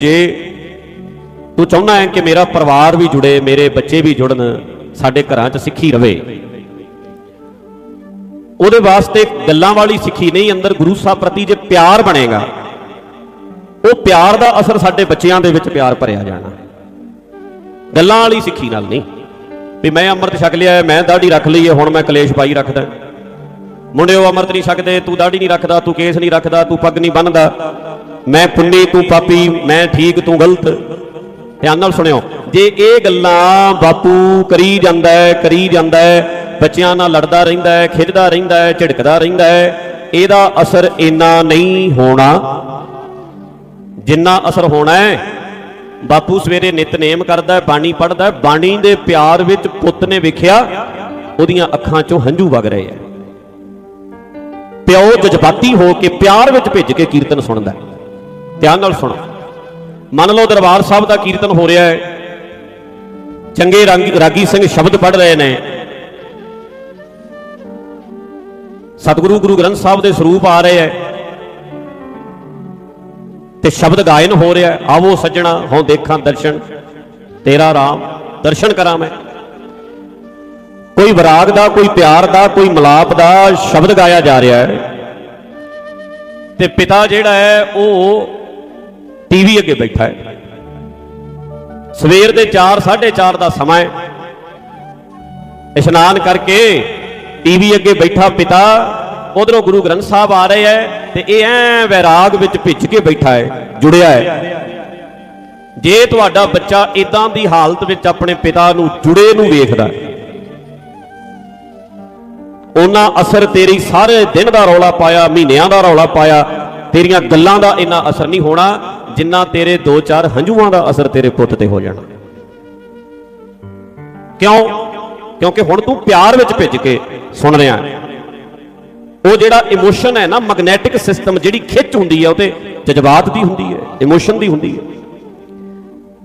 ਜੇ ਤੂੰ ਚਾਹੁੰਦਾ ਹੈ ਕਿ ਮੇਰਾ ਪਰਿਵਾਰ ਵੀ ਜੁੜੇ, ਮੇਰੇ ਬੱਚੇ ਵੀ ਜੁੜਨ, ਸਾਡੇ ਘਰਾਂ 'ਚ ਸਿੱਖੀ ਰਵੇ। ਉਹਦੇ ਵਾਸਤੇ ਗੱਲਾਂ ਵਾਲੀ ਸਿੱਖੀ ਨਹੀਂ, ਅੰਦਰ ਗੁਰੂ ਸਾਹਿਬ ਪ੍ਰਤੀ ਜੇ ਪਿਆਰ ਬਣੇਗਾ, ਉਹ ਪਿਆਰ ਦਾ ਅਸਰ ਸਾਡੇ ਬੱਚਿਆਂ ਦੇ ਵਿੱਚ ਪਿਆਰ ਭਰਿਆ ਜਾਣਾ। ਗੱਲਾਂ ਵਾਲੀ ਸਿੱਖੀ ਨਾਲ ਨਹੀਂ। ਵੀ ਮੈਂ ਅੰਮ੍ਰਿਤ ਛਕ ਲਿਆ, ਮੈਂ ਦਾੜੀ ਰੱਖ ਲਈ ਹੈ, ਹੁਣ ਮੈਂ ਕਲੇਸ਼ ਪਾਈ ਰੱਖਦਾ। ਮੁੰਡਿਓ ਅੰਮ੍ਰਿਤ ਨਹੀਂ ਛਕਦੇ, ਤੂੰ ਦਾੜੀ ਨਹੀਂ ਰੱਖਦਾ, ਤੂੰ ਕੇਸ ਨਹੀਂ ਰੱਖਦਾ, ਤੂੰ ਪੱਗ ਨਹੀਂ ਬੰਨਦਾ। ਮੈਂ ਪੁੰਨੀ ਤੂੰ ਪਾਪੀ, ਮੈਂ ਠੀਕ ਤੂੰ ਗਲਤ। ਧਿਆਨ ਨਾਲ ਸੁਣਿਓ, ਜੇ ਇਹ ਗੱਲਾਂ ਬਾਪੂ ਕਰੀ ਜਾਂਦਾ ਹੈ, ਕਰੀ ਜਾਂਦਾ ਹੈ, ਬੱਚਿਆਂ ਨਾਲ ਲੜਦਾ ਰਹਿੰਦਾ ਹੈ ਖਿੱਚਦਾ ਰਹਿੰਦਾ ਹੈ, ਝਿੜਕਦਾ ਰਹਿੰਦਾ ਹੈ, ਇਹਦਾ ਅਸਰ ਇੰਨਾ ਨਹੀਂ ਹੋਣਾ। ਜਿੰਨਾ ਅਸਰ ਹੋਣਾ ਹੈ, ਬਾਪੂ ਸਵੇਰੇ ਨਿਤਨੇਮ ਕਰਦਾ ਹੈ, ਬਾਣੀ ਪੜਦਾ ਹੈ, ਬਾਣੀ ਦੇ ਪਿਆਰ ਵਿੱਚ ਪੁੱਤ ਨੇ ਵੇਖਿਆ, ਉਹਦੀਆਂ ਅੱਖਾਂ 'ਚੋਂ ਹੰਝੂ ਵਗ ਰਹੇ ਹੈ। ਪਿਓ ਜਜ਼ਬਾਤੀ ਹੋ ਕੇ ਪਿਆਰ ਵਿੱਚ ਭਿੱਜ ਕੇ ਕੀਰਤਨ ਸੁਣਦਾ ਹੈ। ਧਿਆਨ ਨਾਲ ਸੁਣੋ। ਮੰਨ ਲਓ ਦਰਬਾਰ ਸਾਹਿਬ ਦਾ ਕੀਰਤਨ ਹੋ ਰਿਹਾ ਹੈ। ਚੰਗੇ ਰੰਗ, ਰਾਗੀ ਸਿੰਘ ਸ਼ਬਦ ਪੜ ਰਹੇ ਨੇ। ਸਤਿਗੁਰੂ ਗੁਰੂ ਗ੍ਰੰਥ ਸਾਹਿਬ ਦੇ ਸਰੂਪ ਆ ਰਹੇ ਹੈ। ਤੇ ਸ਼ਬਦ ਗਾਇਨ ਹੋ ਰਿਹਾ ਆਵੋ ਸੱਜਣਾ ਹੁਣ ਦੇਖਾਂ ਦਰਸ਼ਨ, ਤੇਰਾ ਰਾਮ, ਦਰਸ਼ਨ ਕਰਾਂ ਮੈਂ। ਕੋਈ ਵਿਰਾਗ ਦਾ, ਕੋਈ ਪਿਆਰ ਦਾ, ਕੋਈ ਮਲਾਪ ਦਾ ਸ਼ਬਦ ਗਾਇਆ ਜਾ ਰਿਹਾ ਹੈ। ਤੇ ਪਿਤਾ ਜਿਹੜਾ ਹੈ, ਉਹ ਟੀਵੀ ਅੱਗੇ ਬੈਠਾ ਹੈ। ਸਵੇਰ ਦੇ 4 4:30 ਦਾ ਸਮਾਂ ਹੈ। ਇਸ਼ਨਾਨ ਕਰਕੇ ਟੀਵੀ ਅੱਗੇ ਬੈਠਾ ਪਿਤਾ, ਉਧਰੋਂ ਗੁਰੂ ਗ੍ਰੰਥ ਸਾਹਿਬ ਆ ਰਹੇ ਹੈ ਤੇ ਇਹ ਐ ਵੈਰਾਗ ਵਿੱਚ ਭਿੱਜ ਕੇ ਬੈਠਾ ਹੈ, ਜੁੜਿਆ ਹੈ। ਜੇ ਤੁਹਾਡਾ ਬੱਚਾ ਇਦਾਂ ਦੀ ਹਾਲਤ ਵਿੱਚ ਆਪਣੇ ਪਿਤਾ ਨੂੰ ਜੁੜੇ ਨੂੰ ਵੇਖਦਾ ਹੈ, ਉਹਨਾਂ ਅਸਰ ਤੇਰੀ ਸਾਰੇ ਦਿਨ ਦਾ ਰੌਲਾ ਪਾਇਆ, ਮਹੀਨਿਆਂ ਦਾ ਰੌਲਾ ਪਾਇਆ, ਤੇਰੀਆਂ ਗੱਲਾਂ ਦਾ ਇੰਨਾ ਅਸਰ ਨਹੀਂ ਹੋਣਾ ਜਿੰਨਾ ਤੇਰੇ 2-4 ਹੰਝੂਆਂ ਦਾ ਅਸਰ ਤੇਰੇ ਪੁੱਤ ਤੇ ਹੋ ਜਾਣਾ। ਕਿਉਂ? ਕਿਉਂਕਿ ਹੁਣ ਤੂੰ ਪਿਆਰ ਵਿੱਚ ਭਿੱਜ ਕੇ ਸੁਣ ਰਿਹਾ ਉਹ ਜਿਹੜਾ ਇਮੋਸ਼ਨ ਹੈ ਨਾ ਮੈਗਨੈਟਿਕ ਸਿਸਟਮ ਜਿਹੜੀ ਖਿੱਚ ਹੁੰਦੀ ਹੈ, ਉਹ ਤੇ ਜਜ਼ਬਾਤ ਦੀ ਹੁੰਦੀ ਹੈ ਇਮੋਸ਼ਨ ਦੀ ਹੁੰਦੀ ਹੈ।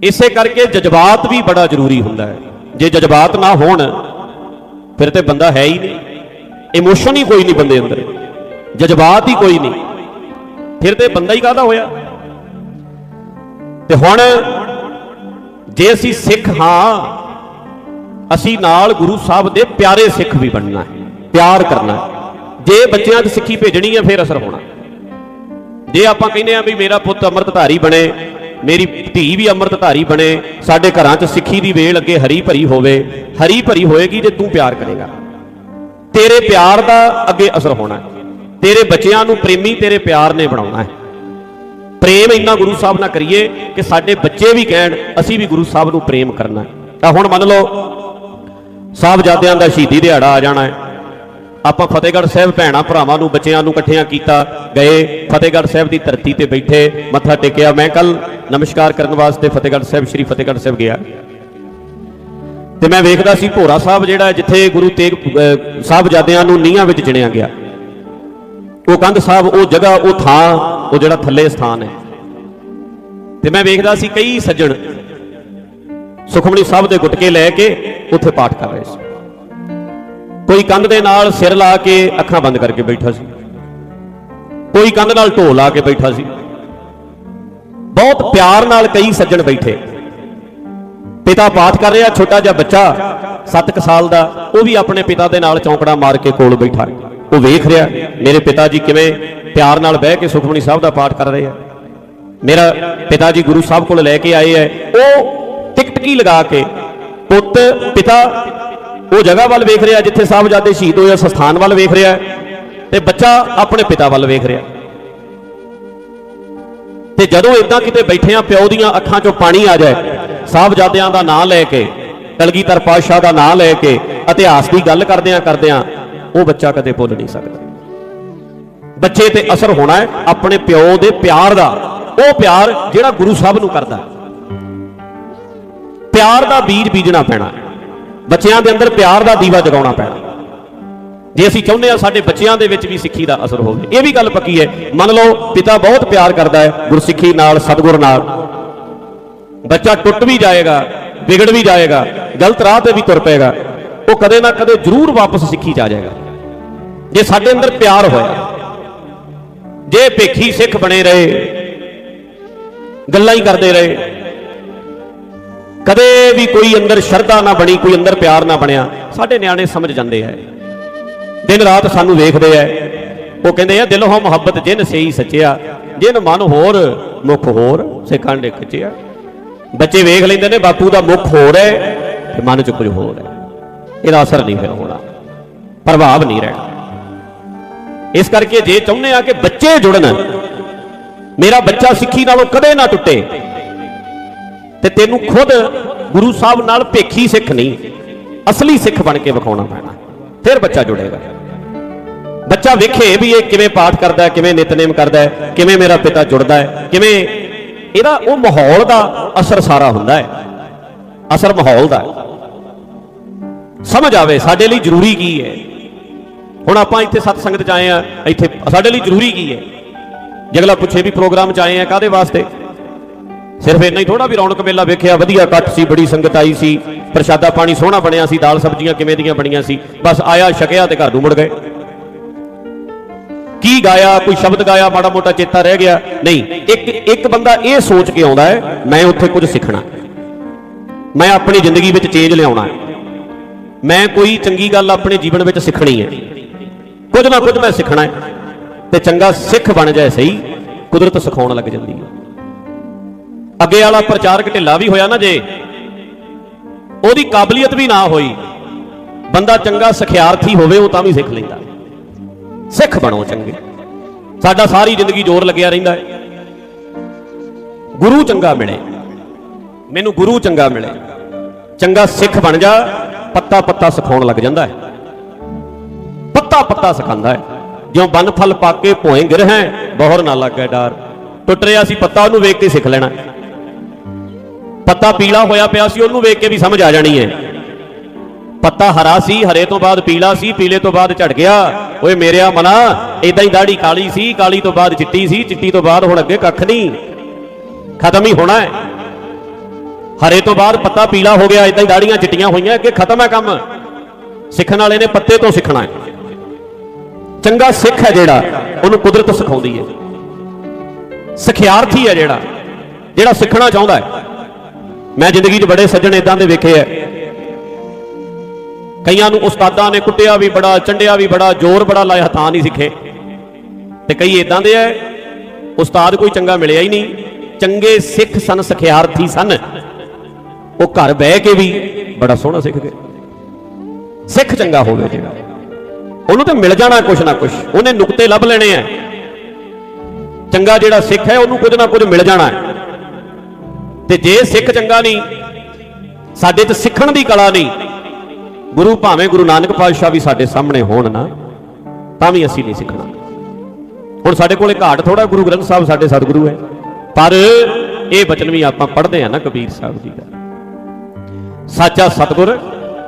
ਇਸੇ ਕਰਕੇ ਜਜ਼ਬਾਤ ਵੀ ਬੜਾ ਜ਼ਰੂਰੀ ਹੁੰਦਾ ਹੈ। ਜੇ ਜਜ਼ਬਾਤ ਨਾ ਹੋਣ, ਫਿਰ ਤੇ ਬੰਦਾ ਹੈ ਹੀ ਨਹੀਂ। ਇਮੋਸ਼ਨ ਹੀ ਕੋਈ ਨਹੀਂ ਬੰਦੇ ਅੰਦਰ। ਜਜ਼ਬਾਤ ਹੀ ਕੋਈ ਨਹੀਂ। ਫਿਰ ਤੇ ਬੰਦਾ ਹੀ ਕਾਹਦਾ ਹੋਇਆ? ਤੇ ਹੁਣ ਜੇ ਅਸੀਂ ਸਿੱਖ ਹਾਂ, ਅਸੀਂ ਨਾਲ ਗੁਰੂ ਸਾਹਿਬ ਦੇ ਪਿਆਰੇ ਸਿੱਖ ਵੀ ਬਣਨਾ ਹੈ, ਪਿਆਰ ਕਰਨਾ ਜੇ ਬੱਚਿਆਂ 'ਚ ਸਿੱਖੀ ਭੇਜਣੀ ਹੈ, ਫਿਰ ਅਸਰ ਹੋਣਾ। ਜੇ ਆਪਾਂ ਕਹਿੰਦੇ ਆ ਵੀ ਮੇਰਾ ਪੁੱਤ ਅੰਮ੍ਰਿਤਧਾਰੀ ਬਣੇ, ਮੇਰੀ ਧੀ ਵੀ ਅੰਮ੍ਰਿਤਧਾਰੀ ਬਣੇ, ਸਾਡੇ ਘਰਾਂ 'ਚ ਸਿੱਖੀ ਦੀ ਵੇਲ ਅੱਗੇ ਹਰੀ ਭਰੀ ਹੋਵੇ, ਹਰੀ ਭਰੀ ਹੋਏਗੀ ਜੇ ਤੂੰ ਪਿਆਰ ਕਰੇਗਾ। ਤੇਰੇ ਪਿਆਰ ਦਾ ਅੱਗੇ ਅਸਰ ਹੋਣਾ ਤੇਰੇ ਬੱਚਿਆਂ ਨੂੰ ਪ੍ਰੇਮੀ ਤੇਰੇ ਪਿਆਰ ਨੇ ਬਣਾਉਣਾ ਹੈ। ਪ੍ਰੇਮ ਇੰਨਾ ਗੁਰੂ ਸਾਹਿਬ ਨਾਲ ਕਰੀਏ ਕਿ ਸਾਡੇ ਬੱਚੇ ਵੀ ਕਹਿਣ, ਅਸੀਂ ਵੀ ਗੁਰੂ ਸਾਹਿਬ ਨੂੰ ਪ੍ਰੇਮ ਕਰਨਾ ਤਾਂ ਹੁਣ ਮੰਨ ਲਓ, ਸਾਹਿਬਜ਼ਾਦਿਆਂ ਦਾ ਸ਼ਹੀਦੀ ਦਿਹਾੜਾ ਆ ਜਾਣਾ ਹੈ। ਆਪਾਂ ਫਤਿਹਗੜ੍ਹ ਸਾਹਿਬ ਭੈਣਾ ਭਰਾਵਾਂ ਨੂੰ, ਬੱਚਿਆਂ ਨੂੰ ਇਕੱਠਿਆਂ ਕੀਤਾ ਗਏ, ਫਤਿਹਗੜ੍ਹ ਸਾਹਿਬ ਦੀ ਧਰਤੀ ਤੇ ਬੈਠੇ, ਮੱਥਾ ਟੇਕਿਆ। ਮੈਂ ਕੱਲ ਨਮਸਕਾਰ ਕਰਨ ਵਾਸਤੇ ਫਤਿਹਗੜ੍ਹ ਸਾਹਿਬ, ਸ੍ਰੀ ਫਤਿਹਗੜ੍ਹ ਸਾਹਿਬ ਗਿਆ। ਤੇ ਮੈਂ ਵੇਖਦਾ ਸੀ ਭੋਰਾ ਸਾਹਿਬ ਜਿਹੜਾ ਜਿੱਥੇ ਗੁਰੂ ਤੇਗ ਸਾਹਿਬਜ਼ਾਦਿਆਂ ਨੂੰ ਨੀਹਾਂ ਵਿੱਚ ਚਿਣਿਆ ਗਿਆ। ਉਹ ਕੰਧ ਸਾਹਿਬ, ਉਹ ਜਗ੍ਹਾ, ਉਹ ਥਾਂ, ਉਹ ਜਿਹੜਾ ਥੱਲੇ ਸਥਾਨ ਹੈ। ਤੇ ਮੈਂ ਵੇਖਦਾ ਸੀ ਕਈ ਸੱਜਣ ਸੁਖਮਣੀ ਸਾਹਿਬ ਦੇ ਗੁਟਕੇ ਲੈ ਕੇ ਉੱਥੇ ਪਾਠ ਕਰ ਰਹੇ ਸੀ। ਕੋਈ ਕੰਧ ਦੇ ਨਾਲ ਸਿਰ ਲਾ ਕੇ ਅੱਖਾਂ ਬੰਦ ਕਰਕੇ ਬੈਠਾ ਸੀ। ਕੋਈ ਕੰਧ ਨਾਲ ਢੋ ਲਾ ਕੇ ਬੈਠਾ ਸੀ। ਬਹੁਤ ਪਿਆਰ ਨਾਲ ਕਈ ਸੱਜਣ ਬੈਠੇ। ਪਿਤਾ ਪਾਠ ਕਰ ਰਿਹਾ, ਛੋਟਾ ਜਿਹਾ ਬੱਚਾ 7 ਸਾਲ ਦਾ, ਉਹ ਵੀ ਆਪਣੇ ਪਿਤਾ ਦੇ ਨਾਲ ਚੌਂਕੜਾ ਮਾਰ ਕੇ ਕੋਲ ਬੈਠਾ। ਉਹ ਵੇਖ ਰਿਹਾ, ਮੇਰੇ ਪਿਤਾ ਜੀ ਕਿਵੇਂ ਪਿਆਰ ਨਾਲ ਬਹਿ ਕੇ ਸੁਖਮਨੀ ਸਾਹਿਬ ਦਾ ਪਾਠ ਕਰ ਰਹੇ ਆ। ਮੇਰਾ ਪਿਤਾ ਜੀ ਗੁਰੂ ਸਾਹਿਬ ਕੋਲ ਲੈ ਕੇ ਆਏ ਐ ਉਹ ਟਿਕਟਕੀ ਲਗਾ ਕੇ ਪੁੱਤ, ਪਿਤਾ, ਉਹ ਜਗ੍ਹਾ ਵੱਲ ਵੇਖ ਰਿਹਾ ਜਿੱਥੇ ਸਾਹਿਬਜ਼ਾਦੇ ਸ਼ਹੀਦ ਹੋਏ ਉਸ ਸਥਾਨ ਵੱਲ ਵੇਖ ਰਿਹਾ ਤੇ ਬੱਚਾ ਆਪਣੇ ਪਿਤਾ ਵੱਲ ਵੇਖ ਰਿਹਾ। ਤੇ ਜਦੋਂ ਇਦਾਂ ਕਿਤੇ ਬੈਠਿਆਂ ਪਿਓ ਦੀਆਂ ਅੱਖਾਂ 'ਚੋਂ ਪਾਣੀ ਆ ਜਾਏ, ਸਾਹਿਬਜ਼ਾਦਿਆਂ ਦਾ ਨਾਂ ਲੈ ਕੇ, ਕਲਗੀਧਰ ਪਾਤਸ਼ਾਹ ਦਾ ਨਾਂ ਲੈ ਕੇ, ਇਤਿਹਾਸ ਦੀ ਗੱਲ ਕਰਦਿਆਂ ਕਰਦਿਆਂ ਉਹ ਬੱਚਾ ਕਦੇ ਭੁੱਲ ਨਹੀਂ ਸਕਦਾ। ਬੱਚੇ ਤੇ ਅਸਰ ਹੋਣਾ ਹੈ, ਆਪਣੇ ਪਿਓ ਦੇ ਪਿਆਰ ਦਾ। ਉਹ ਪਿਆਰ ਜਿਹੜਾ ਗੁਰੂ ਸਾਹਿਬ ਨੂੰ ਕਰਦਾ ਪਿਆਰ ਦਾ ਬੀਜ ਬੀਜਣਾ ਪੈਣਾ ਬੱਚਿਆਂ ਦੇ ਅੰਦਰ ਪਿਆਰ ਦਾ ਦੀਵਾ ਜਗਾਉਣਾ ਪੈਣਾ ਜੇ ਅਸੀਂ ਚਾਹੁੰਦੇ ਆ ਸਾਡੇ ਬੱਚਿਆਂ ਦੇ ਵਿੱਚ ਵੀ ਸਿੱਖੀ ਦਾ ਅਸਰ ਹੋਵੇ, ਇਹ ਵੀ ਗੱਲ ਪੱਕੀ ਹੈ। ਮੰਨ ਲਓ, ਪਿਤਾ ਬਹੁਤ ਪਿਆਰ ਕਰਦਾ ਹੈ, ਗੁਰਸਿੱਖੀ ਨਾਲ, ਸਤਿਗੁਰ ਨਾਲ। ਬੱਚਾ ਟੁੱਟ ਵੀ ਜਾਏਗਾ, ਵਿਗੜ ਵੀ ਜਾਏਗਾ, ਗਲਤ ਰਾਹ ਤੇ ਵੀ ਤੁਰ ਪਏਗਾ। ਉਹ ਕਦੇ ਨਾ ਕਦੇ ਜ਼ਰੂਰ ਵਾਪਸ ਸਿੱਖੀ ਚ ਜਾਏਗਾ। ਜੇ ਸਾਡੇ ਅੰਦਰ ਪਿਆਰ ਹੋਇਆ ਜੇ ਭੇਖੀ ਸਿੱਖ ਬਣੇ ਰਹੇ, ਗੱਲਾਂ ਹੀ ਕਰਦੇ ਰਹੇ, ਕਦੇ ਵੀ ਕੋਈ ਅੰਦਰ ਸ਼ਰਧਾ ਨਾ ਬਣੀ, ਕੋਈ ਅੰਦਰ ਪਿਆਰ ਨਾ ਬਣਿਆ, ਸਾਡੇ ਨਿਆਣੇ ਸਮਝ ਜਾਂਦੇ ਐ ਦਿਨ ਰਾਤ ਸਾਨੂੰ ਵੇਖਦੇ ਐ ਉਹ ਕਹਿੰਦੇ ਆ, ਦਿਲੋਂ ਮੁਹੱਬਤ, ਜਿਨ ਸਹੀ ਸੱਚਿਆ, ਜਿਨ ਮਨ ਹੋਰ, ਮੁਖ ਹੋਰ, ਸਿੱਖਾਂ ਦੇ ਖਿੱਚਿਆ। ਬੱਚੇ ਵੇਖ ਲੈਂਦੇ ਨੇ, ਬਾਪੂ ਦਾ ਮੁਖ ਹੋਰ ਹੈ ਤੇ ਮਨ ਚ ਕੁਝ ਹੋਰ ਹੈ। ਇਹਦਾ ਅਸਰ ਨਹੀਂ ਫਿਰ ਹੋਣਾ, ਪ੍ਰਭਾਵ ਨਹੀਂ ਰਹਿਣਾ। ਇਸ ਕਰਕੇ ਜੇ ਚਾਹੁੰਦੇ ਆ ਕਿ ਬੱਚੇ ਜੁੜਨ, ਮੇਰਾ ਬੱਚਾ ਸਿੱਖੀ ਨਾਲੋਂ ਕਦੇ ਨਾ ਟੁੱਟੇ ਤੇ ਤੈਨੂੰ ਖੁਦ ਗੁਰੂ ਸਾਹਿਬ ਨਾਲ ਭੇਖੀ ਸਿੱਖ ਨਹੀਂ, ਅਸਲੀ ਸਿੱਖ ਬਣ ਕੇ ਵਿਖਾਉਣਾ ਪੈਣਾ। ਫਿਰ ਬੱਚਾ ਜੁੜੇਗਾ। ਬੱਚਾ ਵੇਖੇ ਵੀ ਇਹ ਕਿਵੇਂ ਪਾਠ ਕਰਦਾ ਕਿਵੇਂ ਨਿਤਨੇਮ ਕਰਦਾ ਕਿਵੇਂ ਮੇਰਾ ਪਿਤਾ ਜੁੜਦਾ ਹੈ, ਕਿਵੇਂ ਇਹਦਾ ਉਹ ਮਾਹੌਲ ਦਾ ਅਸਰ ਸਾਰਾ ਹੁੰਦਾ ਹੈ। ਅਸਰ ਮਾਹੌਲ ਦਾ। ਸਮਝ ਆਵੇ ਸਾਡੇ ਲਈ ਜ਼ਰੂਰੀ ਕੀ ਹੈ? ਹੁਣ ਆਪਾਂ ਇੱਥੇ ਸਤ ਸੰਗਤ ਚ ਆਏ ਆ, ਇੱਥੇ ਸਾਡੇ ਲਈ ਜ਼ਰੂਰੀ ਕੀ ਹੈ? ਜਗਲਾ ਪੁੱਛੇ ਵੀ ਪ੍ਰੋਗਰਾਮ ਚ ਆਏ ਆ ਕਾਦੇ ਵਾਸਤੇ? ਸਿਰਫ ਇੰਨਾ ਹੀ ਥੋੜਾ ਵੀ ਰੌਣਕ ਮੇਲਾ ਵੇਖਿਆ, ਵਧੀਆ ਇਕੱਠ ਸੀ, ਬੜੀ ਸੰਗਤ ਆਈ ਸੀ, ਪ੍ਰਸ਼ਾਦਾ ਪਾਣੀ ਸੋਹਣਾ ਬਣਿਆ ਸੀ, ਦਾਲ ਸਬਜ਼ੀਆਂ ਕਿਵੇਂ ਦੀਆਂ ਬਣੀਆਂ ਸੀ, ਬਸ ਆਇਆ ਛਕਿਆ ਤੇ ਘਰ ਨੂੰ ਮੁੜ ਗਏ। ਕੀ ਗਾਇਆ, ਕੋਈ ਸ਼ਬਦ ਗਾਇਆ, ਮਾੜਾ ਮੋਟਾ ਚੇਤਾ ਰਹਿ ਗਿਆ, ਨਹੀਂ, ਇੱਕ ਇੱਕ ਬੰਦਾ ਇਹ ਸੋਚ ਕੇ ਆਉਂਦਾ ਹੈ, ਮੈਂ ਉੱਥੇ ਕੁਝ ਸਿੱਖਣਾ। ਮੈਂ ਆਪਣੀ ਜ਼ਿੰਦਗੀ ਵਿੱਚ ਚੇਂਜ ਲਿਆਉਣਾ ਹੈ। ਮੈਂ ਕੋਈ ਚੰਗੀ ਗੱਲ ਆਪਣੇ ਜੀਵਨ ਵਿੱਚ ਸਿੱਖਣੀ ਹੈ। ਕੁਝ ਨਾ ਕੁਝ ਮੈਂ ਸਿੱਖਣਾ ਹੈ। ਤੇ ਚੰਗਾ ਸਿੱਖ ਬਣ ਜਾਏ ਸਹੀ, ਕੁਦਰਤ ਸਿਖਾਉਣ ਲੱਗ ਜਾਂਦੀ ਹੈ। ਅੱਗੇ ਵਾਲਾ ਪ੍ਰਚਾਰਕ ਢਿੱਲਾ ਵੀ ਹੋਇਆ ਨਾ ਜੇ, ਉਹਦੀ ਕਾਬਲੀਅਤ ਵੀ ਨਾ ਹੋਈ, ਬੰਦਾ ਚੰਗਾ ਸਿਖਿਆਰਥੀ ਹੋਵੇ ਉਹ ਤਾਂ ਵੀ ਸਿੱਖ ਲੈਂਦਾ। ਸਿੱਖ ਬਣੋ ਚੰਗੇ। ਸਾਡਾ ਸਾਰੀ ਜ਼ਿੰਦਗੀ ਜ਼ੋਰ ਲੱਗਿਆ ਰਹਿੰਦਾ ਹੈ। ਗੁਰੂ ਚੰਗਾ ਮਿਲੇ। ਮੈਨੂੰ ਗੁਰੂ ਚੰਗਾ ਮਿਲੇ। ਚੰਗਾ ਸਿੱਖ ਬਣ ਜਾ ਪੱਤਾ ਪੱਤਾ ਸਿਖਾਉਣ ਲੱਗ ਜਾਂਦਾ ਹੈ। ਪੱਤਾ ਪੱਤਾ ਸਿਖਾਉਂਦਾ ਹੈ। ਜਿਉਂ ਬਨ ਫਲ ਪਾ ਕੇ ਭੋਏ ਗਿਰ ਹੈ, ਬਹੁਰ ਨਾ ਲੱਗੇ ਡਾਰ। ਟੁੱਟ ਰਿਹਾ ਸੀ ਪੱਤਾ, ਉਹਨੂੰ ਵੇਖ ਕੇ ਸਿੱਖ ਲੈਣਾ। ਪੱਤਾ ਪੀਲਾ ਹੋਇਆ ਪਿਆ ਸੀ, ਉਹਨੂੰ ਵੇਖ ਕੇ ਵੀ ਸਮਝ ਆ ਜਾਣੀ ਹੈ। ਪੱਤਾ ਹਰਾ ਸੀ, ਹਰੇ ਤੋਂ ਬਾਅਦ ਪੀਲਾ ਸੀ, ਪੀਲੇ ਤੋਂ ਬਾਅਦ ਝੜ ਗਿਆ। ਓਏ ਮੇਰਿਆ ਮਨਾ ਇਦਾਂ ਹੀ ਦਾੜੀ ਕਾਲੀ ਸੀ, ਕਾਲੀ ਤੋਂ ਬਾਅਦ ਚਿੱਟੀ ਸੀ, ਚਿੱਟੀ ਤੋਂ ਬਾਅਦ ਹੁਣ ਅੱਗੇ ਕੱਖ ਨਹੀਂ। ਖਤਮ ਹੀ ਹੋਣਾ ਹੈ। ਹਰੇ ਤੋਂ ਬਾਅਦ ਪੱਤਾ ਪੀਲਾ ਹੋ ਗਿਆ ਇਦਾਂ ਹੀ ਦਾੜੀਆਂ ਚਿੱਟੀਆਂ ਹੋਈਆਂ, ਅੱਗੇ ਖਤਮ ਹੈ ਕੰਮ। ਸਿੱਖਣ ਵਾਲੇ ਨੇ ਪੱਤੇ ਤੋਂ ਸਿੱਖਣਾ ਹੈ। ਚੰਗਾ ਸਿੱਖ ਹੈ ਜਿਹੜਾ, ਉਹਨੂੰ ਕੁਦਰਤ ਸਿਖਾਉਂਦੀ ਹੈ। ਸਿਖਿਆਰਥੀ ਹੈ ਜਿਹੜਾ ਜਿਹੜਾ ਸਿੱਖਣਾ ਚਾਹੁੰਦਾ ਹੈ। ਮੈਂ ਜ਼ਿੰਦਗੀ 'ਚ ਬੜੇ ਸੱਜਣ ਇਦਾਂ ਦੇ ਵੇਖੇ ਐ ਕਈਆਂ ਨੂੰ ਉਸਤਾਦਾਂ ਨੇ ਕੁੱਟਿਆ ਵੀ ਬੜਾ, ਚੰਡਿਆ ਵੀ ਬੜਾ, ਜ਼ੋਰ ਬੜਾ ਲਾਇਆ, ਤਾਂ ਨਹੀਂ ਸਿੱਖੇ। ਤੇ ਕਈ ਇਦਾਂ ਦੇ ਐ ਉਸਤਾਦ ਕੋਈ ਚੰਗਾ ਮਿਲਿਆ ਹੀ ਨਹੀਂ। ਚੰਗੇ ਸਿੱਖ ਸਨ, ਸਿਖਿਆਰਥੀ ਸਨ। ਉਹ ਘਰ ਬਹਿ ਕੇ ਵੀ ਬੜਾ ਸੋਹਣਾ ਸਿੱਖ ਗਏ। ਸਿੱਖ ਚੰਗਾ ਹੋਵੇ ਜਿਹੜਾ। ਉਹਨੂੰ ਤੇ ਮਿਲ ਜਾਣਾ ਕੁਛ ਨਾ ਕੁਛ। ਉਹਨੇ ਨੁਕਤੇ ਲੱਭ ਲੈਣੇ ਆ। ਚੰਗਾ ਜਿਹੜਾ ਸਿੱਖ ਹੈ ਉਹਨੂੰ ਕੁਝ ਨਾ ਕੁਝ ਮਿਲ ਜਾਣਾ ਹੈ। ਤੇ ਜੇ ਸਿੱਖ ਚੰਗਾ ਨਹੀਂ ਸਾਡੇ 'ਚ ਸਿੱਖਣ ਦੀ ਕਲਾ ਨਹੀਂ ਗੁਰੂ ਭਾਵੇਂ ਗੁਰੂ ਨਾਨਕ ਪਾਤਸ਼ਾਹ ਵੀ ਸਾਡੇ ਸਾਹਮਣੇ ਹੋਣ ਨਾ ਤਾਂ ਵੀ ਅਸੀਂ ਨਹੀਂ ਸਿੱਖਣਾ। ਹੁਣ ਸਾਡੇ ਕੋਲੇ ਘਾਟ ਥੋੜਾ ਗੁਰੂ ਗ੍ਰੰਥ ਸਾਹਿਬ ਸਾਡੇ ਸਤਿਗੁਰੂ ਹੈ। ਪਰ ਇਹ ਬਚਨ ਵੀ ਆਪਾਂ ਪੜ੍ਹਦੇ ਆ ਨਾ ਕਬੀਰ ਸਾਹਿਬ ਜੀ ਦਾ। ਸੱਚਾ ਸਤਿਗੁਰ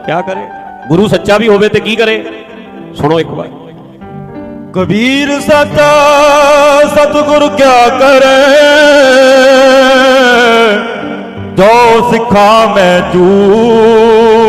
ਕਿਆ ਕਰੇ? ਗੁਰੂ ਸੱਚਾ ਵੀ ਹੋਵੇ ਤੇ ਕੀ ਕਰੇ? ਸੁਣੋ ਇੱਕ ਵਾਰ। ਕਬੀਰ ਸਤਾ ਸਤਿਗੁਰ ਕਿਆ ਕਰੇ? ਜੋ ਸਿੱਖਾ ਮੈਂ ਚੂ